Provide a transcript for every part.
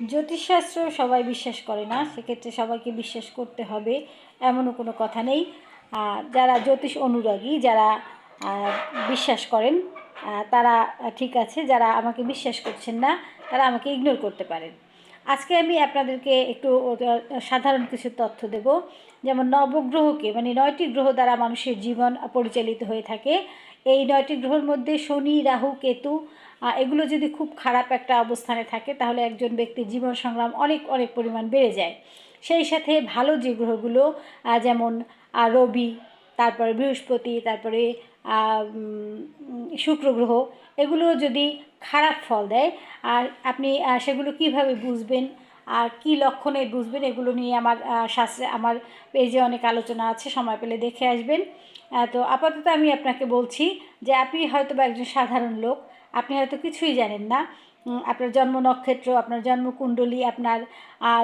জ্যোতিষশাস্ত্র সবাই বিশ্বাস করে না, সেক্ষেত্রে সবাইকে বিশ্বাস করতে হবে, এমনও কোনো কথা নেই। যারা জ্যোতিষ অনুরাগী, যারা বিশ্বাস করেন তারা ঠিক আছে, যারা আমাকে বিশ্বাস করছেন না, তারা আমাকে ইগনোর করতে পারেন। আজকে আমি আপনাদেরকে একটু সাধারণ কিছু তথ্য দেব। যেমন নবগ্রহকে মানে নয়টি গ্রহ দ্বারা মানুষের জীবন পরিচালিত হয়ে থাকে। এই নয়টি গ্রহের মধ্যে শনি, রাহু, কেতু এগুলো যদি খুব খারাপ একটা অবস্থানে থাকে, তাহলে একজন ব্যক্তির জীবন সংগ্রাম অনেক অনেক পরিমাণ বেড়ে যায়। সেই সাথে ভালো যে গ্রহগুলো যেমন রবি, তারপরে বৃহস্পতি, তারপরে শুক্র গ্রহ, এগুলো যদি খারাপ ফল দেয়, আর আপনি সেগুলো কীভাবে বুঝবেন? আর কি লক্ষণে বুঝবেন এগুলো নিয়ে আমার শাস্ত্রে আমার পেজে অনেক আলোচনা আছে, সময় পেলে দেখে আসবেন। তো আপাতত আমি আপনাকে বলছি যে আপনি হয়তো বা একজন সাধারণ লোক, আপনি হয়তো কিছুই জানেন না। আপনার জন্ম নক্ষত্র, আপনার জন্মকুণ্ডলী আপনার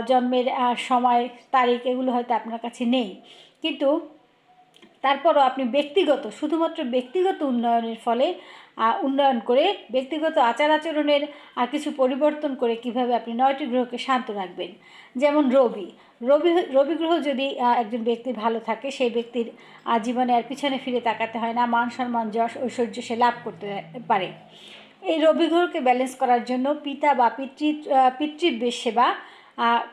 জন্মের সময়, তারিখ এগুলো হয়তো আপনার কাছে নেই। কিন্তু তারপরও আপনি ব্যক্তিগত, শুধুমাত্র ব্যক্তিগত উন্নয়নের ফলে উন্নয়ন করে ব্যক্তিগত আচার আচরণের আহ, কিছু পরিবর্তন করে কীভাবে আপনি নয়টি গ্রহকে শান্ত রাখবেন? যেমন রবি। রবি রবি গ্রহ যদি একজন ব্যক্তি ভালো থাকে সেই ব্যক্তির জীবনে আর পিছনে ফিরে তাকাতে হয় না মান সম্মান যশ ঐশ্বর্য সে লাভ করতে পারে। এই রবি গ্রহকে ব্যালেন্স করার জন্য পিতা বা পিতৃ পিতৃব্যের সেবা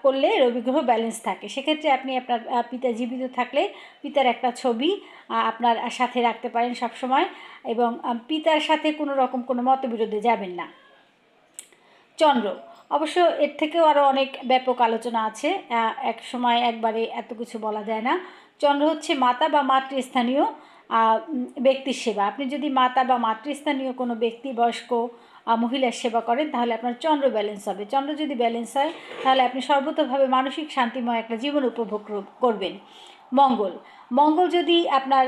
করলে রবিগ্রহ ব্যালেন্স থাকে। সেক্ষেত্রে আপনি আপনার পিতা জীবিত থাকলে পিতার একটা ছবি আপনার সাথে রাখতে পারেন সব সময় এবং পিতার সাথে কোনো রকম কোনো মতবিরোধে যাবেন না। চন্দ্র, অবশ্য এর থেকেও আরও অনেক ব্যাপক আলোচনা আছে। এক সময় একবারে এত কিছু বলা যায় না। চন্দ্র হচ্ছে মাতা বা মাতৃস্থানীয় ব্যক্তির সেবা। আপনি যদি মাতা বা মাতৃস্থানীয় কোনো ব্যক্তি, বয়স্ক মহিলার সেবা করেন, তাহলে আপনার চন্দ্র ব্যালেন্স হবে। চন্দ্র যদি ব্যালেন্স হয়, তাহলে আপনি সর্বতোভাবে মানসিক শান্তিময় একটা জীবন উপভোগ কর- করবেন। মঙ্গল। মঙ্গল যদি আপনার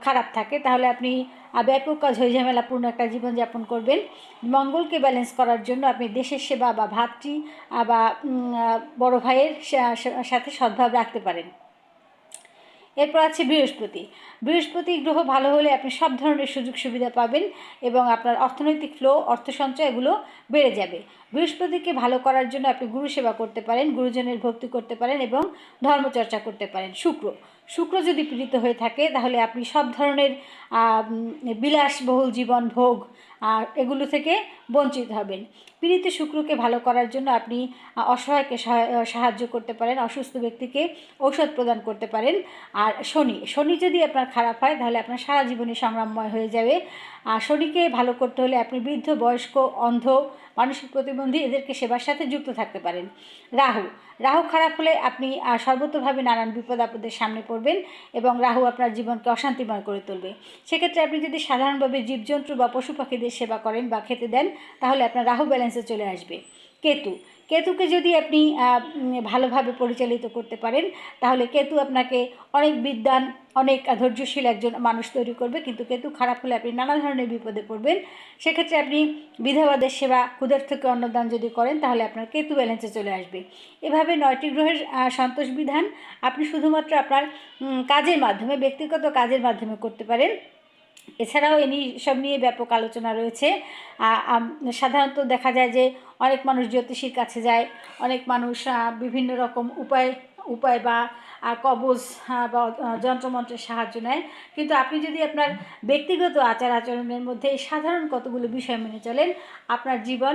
খারাপ থাকে, তাহলে আপনি ব্যাপক কাজ হয়ে ঝামেলাপূর্ণ একটা জীবনযাপন করবেন। মঙ্গলকে ব্যালেন্স করার জন্য আপনি দেশের সেবা বা ভাতৃ বা বড় ভাইয়ের সাথে সদ্ভাব রাখতে পারেন। এরপর আছে বৃহস্পতি। বৃহস্পতি গ্রহ ভালো হলে আপনি সব ধরনের সুযোগ সুবিধা পাবেন এবং আপনার অর্থনৈতিক ফ্লো অর্থ সঞ্চয় এগুলো বেড়ে যাবে। বৃহস্পতিকে ভালো করার জন্য আপনি গুরু সেবা করতে পারেন, গুরুজনের ভক্তি করতে পারেন এবং ধর্মচর্চা করতে পারেন। শুক্র শুক্র যদি পীড়িত হয়ে থাকে, তাহলে আপনি সব ধরনের বিলাসবহুল জীবন ভোগ, আর এগুলো থেকে বঞ্চিত হবেন। পীড়িত শুক্রকে ভালো করার জন্য আপনি অসহায়কে সহায়- সাহায্য করতে পারেন, অসুস্থ ব্যক্তিকে ঔষধ প্রদান করতে পারেন। আর শনি শনি যদি আপনার খারাপ হয়, তাহলে আপনার সারা জীবনই সংগ্রামময় হয়ে যাবে। আর শনিকে ভালো করতে হলে আপনি বৃদ্ধ, বয়স্ক, অন্ধ মানসিক প্রতিবন্ধী, এদেরকে সেবার সাথে যুক্ত থাকতে পারেন। রাহু রাহু খারাপ হলে আপনি সর্বতোভাবে নানান বিপদ আপদের সামনে পড়বেন। এবং রাহু আপনার জীবনকে অশান্তিময় করে তুলবে। সেক্ষেত্রে আপনি যদি সাধারণভাবে জীবজন্তু বা পশু পাখিদের সেবা করেন বা খেতে দেন, তাহলে আপনার রাহু ব্যালেন্সে চলে আসবে। কেতু কেতুকে যদি আপনি ভালোভাবে পরিচালিত করতে পারেন, তাহলে কেতু আপনাকে অনেক বিদ্যান, অনেক ধৈর্যশীল একজন মানুষ তৈরি করবে। কিন্তু কেতু খারাপ হলে আপনি নানা ধরনের বিপদে পড়বেন। সেক্ষেত্রে আপনি বিধবাদের সেবা ক্ষুধার্থকে অন্নদান যদি করেন, তাহলে আপনার কেতু ব্যালেন্সে চলে আসবে। এভাবে নয়টি গ্রহের সন্তোষ বিধান আপনি শুধুমাত্র আপনার কাজের মাধ্যমে, ব্যক্তিগত কাজের মাধ্যমে করতে পারেন। এছাড়াও এনি সব নিয়ে ব্যাপক আলোচনা রয়েছে। সাধারণত দেখা যায় যে অনেক মানুষ জ্যোতিষীর কাছে যায়, অনেক মানুষ বিভিন্ন রকম উপায় উপায় বা কবজ বা যন্ত্রমন্ত্রের সাহায্য নেয়। কিন্তু আপনি যদি আপনার ব্যক্তিগত আচার আচরণের মধ্যে সাধারণ কতগুলো বিষয় মেনে চলেন, আপনার জীবন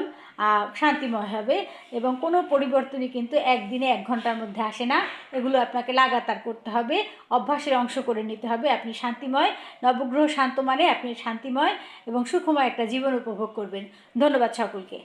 শান্তিময় হবে এবং কোনো পরিবর্তনই কিন্তু একদিনে এক ঘণ্টার মধ্যে আসে না। এগুলো আপনাকে লাগাতার করতে হবে, অভ্যাসের অংশ করে নিতে হবে। আপনি শান্তিময়, নবগ্রহ শান্ত মানে আপনি শান্তিময় এবং সুখময় একটা জীবন উপভোগ করবেন। ধন্যবাদ সকলকে।